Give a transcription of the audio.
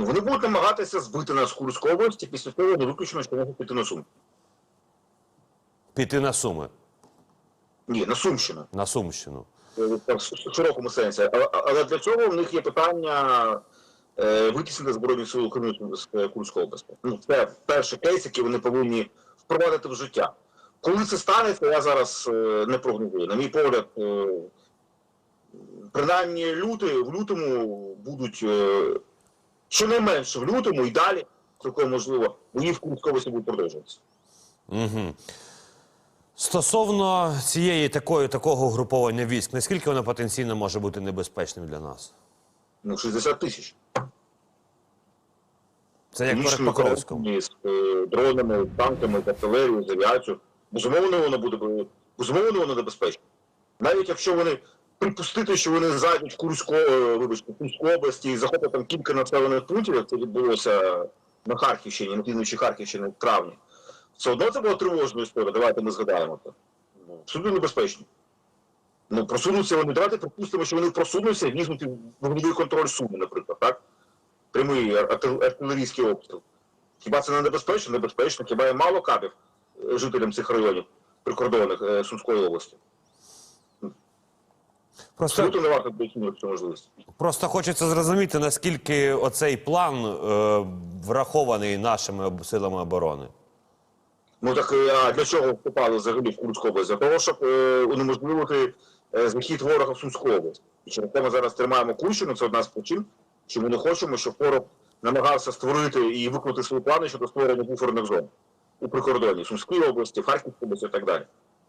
Ну, вони будуть намагатися збити нас з Курської області, після того не виключено, що можуть піти на Сум. Піти на Суми, Ні, на Сумщину. на Сумщину. Е, так, в широкому сенсі. Але, але для цього в них є питання е, витіснити Збройні сили України з е, Курської області. Ну, це перший кейс, який вони повинні впровадити в життя. Коли це станеться, я зараз е, не прогнозую. На мій погляд, е, принаймні люти, в лютому будуть е, щонайменше в лютому і далі, цілком можливо, бої в Курській області будуть продовжуватися. Угу. Стосовно цієї такої такого угруповання військ, наскільки воно потенційно може бути небезпечним для нас? Ну, 60 тисяч. Це як перед Північні Покровськом. України з е, дронами, танками, артилерією, з авіацією. Безумовно, воно буде безумовно воно небезпечне. Навіть якщо вони припустити, що вони зайдуть в Курську, е, вибачте, Курську області і захоплять там кілька населених пунктів, як це відбулося на Харківщині, на півночі Харківщини в травні. Все одно це була тривожна історія. Давайте ми згадаємо це. Абсолютно небезпечно. Ну, просунуться вони. Давайте припустимо, що вони просунуться і візьмуть вогневий контроль Суми, наприклад, так? Прямий артилерійський обстріл. Хіба це не небезпечно? Небезпечно. Хіба є мало кабів е, жителям цих районів прикордонних е, Сумської області? Просто, Абсолютно не варто доцінювати цю можливість. просто хочеться зрозуміти, наскільки оцей план е, врахований нашими об- силами оборони. Ну так е, а для чого вступали взагалі в Курську область? Для того, щоб е, унеможливити е, захід ворога в Сумську область. І через те ми зараз тримаємо Курщину, це одна з причин, що ми не хочемо, щоб ворог намагався створити і виконати свої плани щодо створення буферних зон у прикордоні Сумської області, Харківської області і так далі.